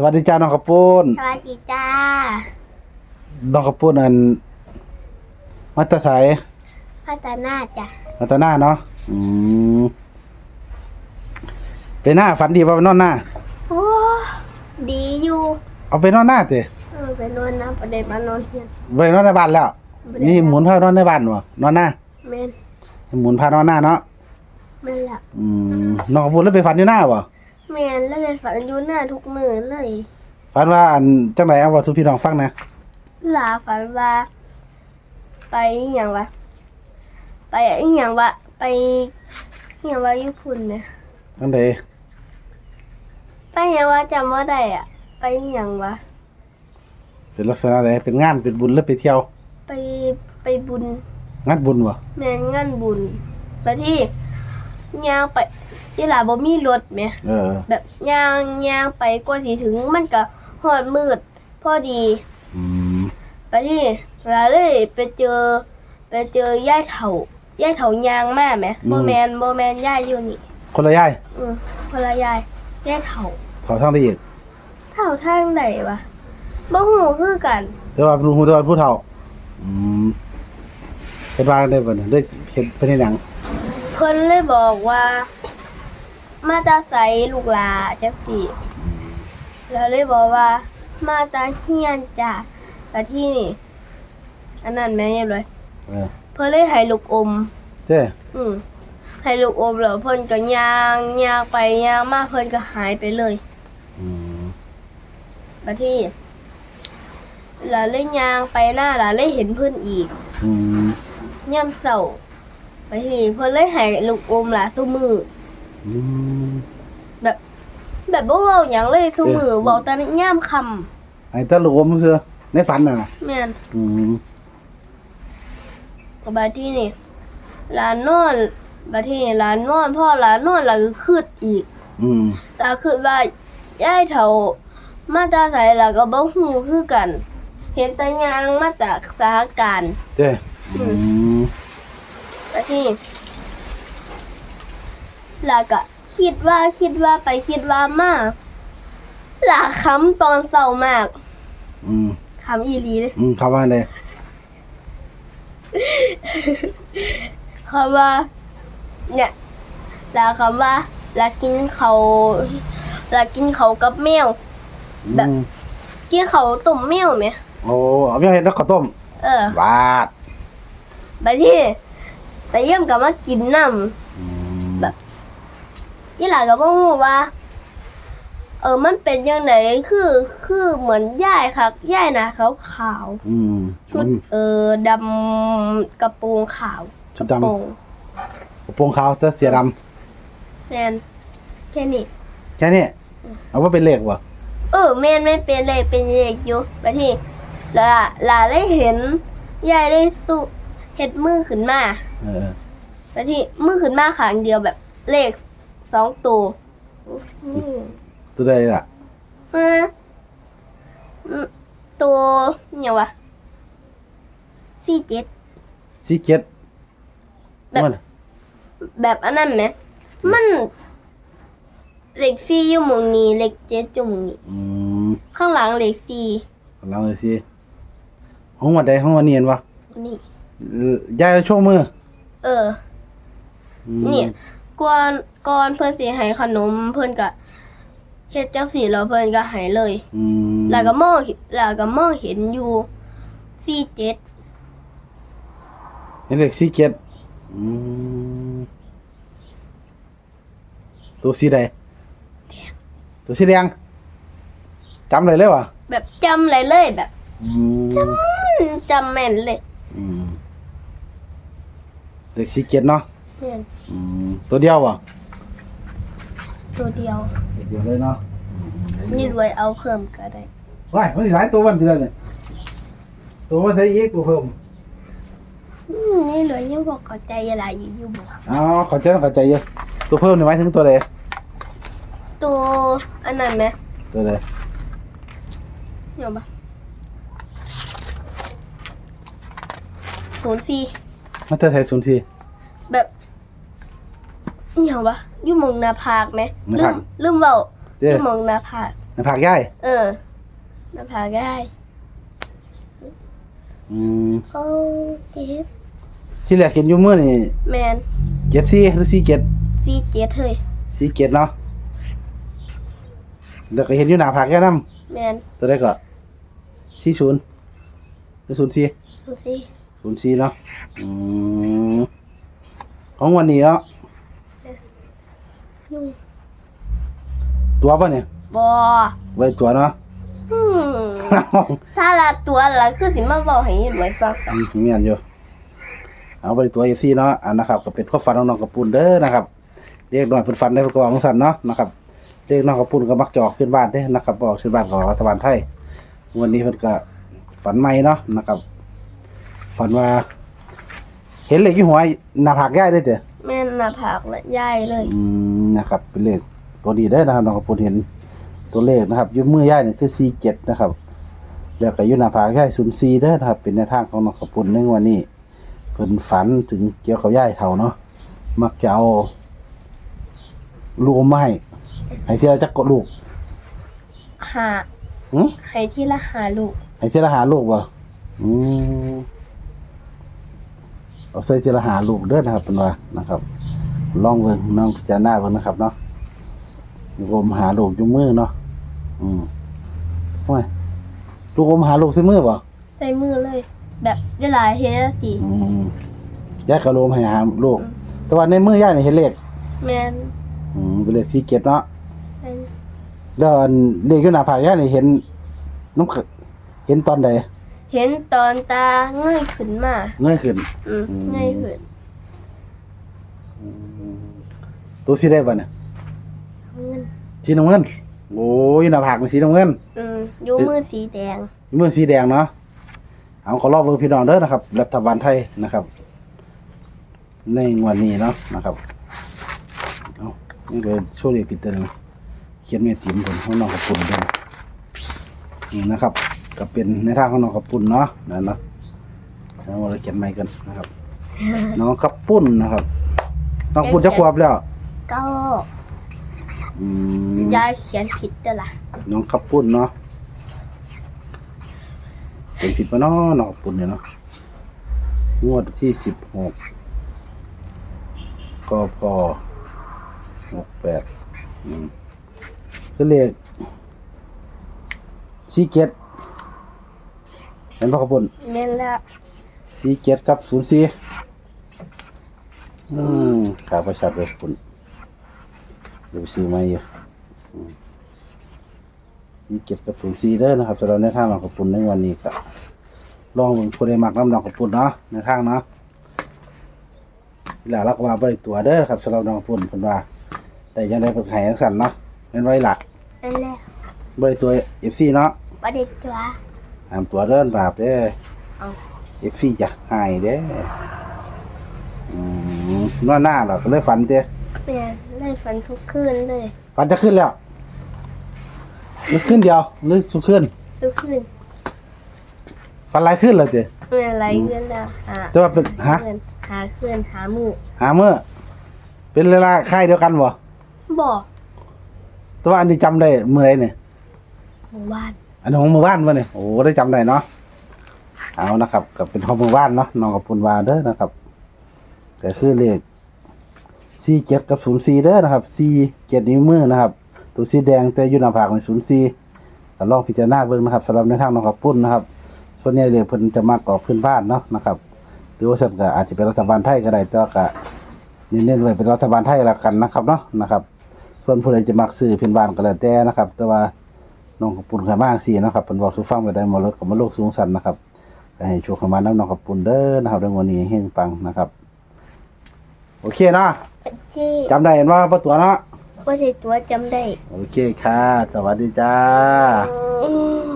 สวัสดีจ้าน้องกระปุนสวัสดีจ้า น้องกระปุนอันมัตตาสายพัฒนาจ้ะมัตตาหน้าเนาะอืมไปหน้าฝันดีว่าไปนอนหน้า โอ้ดีอยู่เอาไปนอนหน้าติเออไปนอนนะประเด็นมานอนเฮียนไปนอนในบ้านแล้ว บ่ได้นี่หมุนพานอนในบ้านวะนอนหน้า แม่นหมุนพานอนหน้าเนาะแม่นละอืมน้องกระปุนแล้วไปฝันอยู่หน้าบ่ แม่นแล้วเป็นฝันอยู่หน้าทุกมือเลย ฝันว่าอันจังไหนเอาว่าสุพี่น้องฟังนะหลาฝันว่า ไปอหย่างวะไปอหย่างวะไปอหย่างวะญี่ปุ่นเนี่ยจังไดไปอหย่างวะจำว่าได้อะไปอหย่างวะเป็นลักษณะใดเป็นงานเป็นบุญหรือไปเที่ยว ไปไปบุญ งานบุญบ่แม่นงานบุญไปที่ ย่างไปที่หลาบ่มีรถแหมเออ แบบย่างย่างไปกว่าสิถึงมันก็ฮอดมืด พอดีอืมไปที่หลาเลยไปเจอ ไปเจอยายเฒ่ายายเฒ่ายางมาแหมบ่แม่นบ่แม่นยายอยู่นี่คนละยายอือคนละยายยายเฒ่าขอทางได้อีกเฒ่าทางใดวะบ่ฮู้คือกันแต่ว่าเป็นผู้แต่ว่าผู้เฒ่า อืมเป็นว่าได้บ่เนี่ยได้เห็นเป็นในหนัง เพิ่นเลยบอกว่า มาตาใสลูกหลาจังซี่แล้วเลยบอกว่า มาตาเฮียนจ้ะแต่ที่นี่อันนั้นแม่ยังเลยเออเพิ่นเลยให้ลูกอม เจ้อืมให้ลูกอมแล้วเพิ่นก็ย่างย่างไปย่างมาเพิ่นก็หายไปเลย อืมบัดที่แล้วเลยย่างไปหน้าแล้วเลยเห็นเพิ่นอีกอืมย่ำเศร้า บัดที่เพิ่นเลยให้ลูกอมล่ะซุมือ อืมแบบ แบบบ่เว้าหยังเลยซุมือเออเว้าแต่ย่ำคำไอ้ตะหลวมเสือในฝันน่ะนะแม่นอืมบัดที่นี่หลานนอนบัดที่นี่หลานนอนพ่อหลานนอนหลานก็คืดอีกอืมหลานคืดว่ายายเฒ่ามาจากไสหลานก็บ่ฮู้คือกัน เห็นแต่ยางมาจากสหการณ์เจ้อืม บัดที่นี่หลานก็คิดว่าคิดว่าไปคิดว่ามาหลานค้ำตอนเศร้ามากอืมค้ำอีหลีเลยอืมเขาว่าไดคำว่า เนี่ยหลานคำว่าหลานกินเขาวหลานกินเขาวกับแมวแบบอืมกินเขาวต้มแมวไหมโอ้เอาไปเห็ดแล้วข้าวต้ม เออบาดไปที่ แต่เยี่ยมกับมากินน้อืมแบบำยี่หลานก็บ่ฮู้ว่า เออมันเป็นยังไงคือคือเหมือนย่ายค่ะย่ายนะขาวขาวอืมๆชุดเออดำกระโปรงขาวชุดกระดำโปรงกระโปรงขาวแต่เสียดแมนแค่นี้ำแค่นี้เอาว่าเป็นเลขวะเออแม่นไม่เป็นเลยเป็นเด็กอยู่ไปที่ลาลาได้เห็นยายได้สู้ เฮ็ดมือขึ้นมาเออไปที่มือขึ้นมาขางเดียวแบบเลขสองตัวอืมตัวใดล่ะเอออืมตัวเนี่ยวะสี่เจ็ด สีเจ็ดแบบ มันแบบอันนั้นไหม มันเลขสี่อยู่หมองนี้เลขเจ็ดอยู่หมองนี้ อืมข้างหลังเลขสี่กำลังเลยสิห้องวันใดห้องวันเนียนวะนี่เอ่อ ยายช่วงมือ เออ อืมเนี่ยก่อนก่อนเพิ่นสิให้ขนมเพิ่นก็เฮ็ดจังซี่แล้วเพิ่นก็ให้เลย อืมแล้วก็มองแล้วก็มองเห็นอยู่สี่เจ็ดเห็นเลขสีเจ็ดอืมตัวสีใดตัวสีแดงจำเลยเลยวะแบบจำเลยเลยแบบอืมอืมจำแม่นเลยอืม เลขสีเจ็ดเนาะเนี่ยอืมตัวเดียววะตัวเดียว ตัวเดียวเลยเนาะนี่รวยเอาเพิ่มก็ได้ว้ายมันสิหลายตัววันเดียวเนี่ยตัวมันใส่อีกตัวเพิ่มอืมนี่รวยยังบอกเข้าใจอะไรอยู่อยู่บ่เอ๋อเข้าใจเข้าใจเยอะตัวเพิ่มนี่หมายถึงตัวใดตัวอันนั้นไหมตัวใดเดี๋ยวบ่ศูนย์สี่ มันจะใส่ศูนย์สี่ แบบเหี่ยวปะอยู่หมองหนาผากไหมหน้าลืผาก มลืมเบาเด้อยู่หมองหนาผากในผักย่ายเออหน้าผากได้อืมโอ้เจ็บที่แรกเห็นอยู่มือนี่แมนเจ็ดสี่หรือสี่เจ็ดซีเจ็ดเฮ้ยสี่เจ็ดเนาะแล้วก็เห็นอยู่หน้าผักย่ายน้แมนำตัวได้ก็สี่ศูนย์หรือศูนย์สี่ ดูสิ ศูนย์สี่เนาะอืมของวันนี้เนาะยุ่งตัวป่ะเนี่ยบอไว้ตัวเนาะ อืมถ้าละตัวละคือสิมาบอกให้ยินไว้ฟังสักอืมเมียนอยู่เอาไปตัวเอฟซีเนาะอันนะครับก็เป็นข้อฟันของน้องกระปุนเด้อนะครับเรียกหน่อยเป็นฟันได้ประกอบของสันเนาะนะครับเรียกน้องกระปุนก็มักจะออกขึ้นบ้านเด้อนะครับบอกขึ้นบ้านของรัฐบาลไทยวันนี้เพิ่นก็ฝันใหม่เนาะนะครับ ฝันว่า เห็นเลขที่หัวหน้าผากย่ายได้เด้อแม่นหน้าผากและย่ายเลย อืมนะครับ เป็นเลขตัวดีเด้อนะครับน้องกระปุนเห็นตัวเลขนะครับอยุ่มือย่ายนี่คือ47นะครับ แล้วก็อยู่หน้าผากย่าย04เด้อนะครับ เป็นแนวทางของน้องกระปุนในวันนี้เพิ่นฝันถึงเกี่ยวกับย่ายเฒ่าเนาะมักจะเอาลูกอมมาให้ให้ที่เราจะกดลูกหาหึให้ที่ละหาลูก ให้ที่เราหาลูกบ่อืม เอาใส่ที่เราหาลูกเด้อนะครับเป็นว่านะครับลองเบิ่งน้องพิจารณาเบิ่งนะครับ เนาะลูกอมหาลูกอยู่มือเนาะอืมโอ้ยลูกอมหาลูกใส่มือบ่ใส่มือเลย แบบเวลาเฮ็ดจังซี่อืมยายก็ลูกอมให้หาลูก แต่ว่าในมือย่ายนี่เห็นเลขแม่นอืมเป็นเลขสี่เจ็ดเนาะแม่นแล้วอันเลขอยู่หน้าผากย่านี่เห็นน้ำขเห็นตอนใด เห็นตอนตาเงยขึ้นมาเงยขึ้น อืมอืม เงยขึ้นตัวสีได้ป่ะเนี่ยเงินสีน้ำเงินโอ้ยหน้าผากเป็นสีน้ำเงิน อืมอยู่มือสีแดงมือสีแดงเนาะ เอาขอรอบเบอร์พี่น้องเด้อนะครับ รัฐบาลไทยนะครับ ในงวันนี้เนาะนะครับ เอานี่ก็โชว์เรียกผิดตัวหนึงเขียนเมียติ๋มผมของน้องขับปุ่นด้วยนี่นะครับ ก็เป็นในทางของน้องขับปุ่นเนาะนั่นเนาะแล้วเราเขียนใหม่กันนะครับ น้องขับปุ่นนะครับ น้องปุ่นจะควบแล้วก็อืมยายเขียนผิดด้วยล่ะน้องขับปุ่นเนาะเป็นผิดปะเนาะน้องขับปุ่นเนี่ยเนาะงวดที่สิบหกกพหกแปดอืมก็เลขสี่เจ็ด เห็นปะขับปุ่นแม่นแล้วสี่เจ็ดกับศูนย์สี่อืมขาประชัดเลยคุณเดี๋ยวไปซื้อมาอยู่อืมสี่เจ็ดกับศูนย์สี่เด้อนะครับสำหรับในทางหนองกระปุนในวันนี้ก็ลองเบิ่งผู้ใดมักน้ำหนองกระปุนเนาะในทางเนาะหลักลักว่าบริตัวเด้อครับสำหรับหนองกระปุนเพิ่นว่าแต่ยังได้เพิ่นให้จังสั่นเนาะเป็นไว้หลักแม่นแล้วบริตัวเอฟซีเนาะบ่ได้ตัว ห้ามตัวเดินบาปเด้อเอา เอฟซีจะหายเด้ออืมนอนหน้าเราก็เลยฝันเด้อแม่นเลยฝันทุกคืนเลยฝันจะขึ้นแล้วนึกขึ้นเดียวนึกสุดขึ้นทุกคืนฝันหลายขึ้นเลยเด้อแม่นไรเงินแล้วหาแต่ว่าเป็นฮะ เงินหาคืนหามือหาเมื่อเป็นเวลาค่ายเดียวกันบ่บอกแต่ว่าอันนี้จำได้เมื่อไรเนี่ยหมู่บ้าน อันนี้ของหมู่บ้านวะเนี่ยโอ้ได้จำได้เนาะเอานะครับก็เป็นของหมู่บ้านเนาะน้องกับปุนวาเด้อนะครับก็คือเลขสี่เจ็ดกับศูนย์สี่เด้อนะครับสี่เจ็ดนิ้วมือนะครับ ตัวสีแดงแต่อยู่หน้าผากในศูนย์สี่ก็ลองพิจารณาเบิ่งนะครับสำหรับในทางน้องกับปุ้นนะครับ ส่วนใหญ่เลยเพิ่นจะมากกว่าพื้นบ้านเนาะนะครับหรือว่าสั่นก็อาจจะเป็นรัฐบาลไทยก็ได้แต่ว่าก็เน้นๆไว้เป็นรัฐบาลไทยละกันนะครับเนาะนะครับ ส่วนผู้ใดจะมักซื้อพื้นบ้านก็แล้วแต่นะครับ แต่ว่า น้องกับปุ้นขายมากสินะครับเพิ่นบอกสู่ฟังไปได้หมดเลยกับมาโลกสูงสันนะครับก็ให้โชคเข้ามาน้ำน้องกับปุ้นเด้อนะครับในวันนี้เฮงปังนะครับ โอเคเนาะที่จำได้เห็นว่าประตัวเนาะว่าใช่ตัวจำได้ โอเคค่ะ สวัสดีจ้าอืม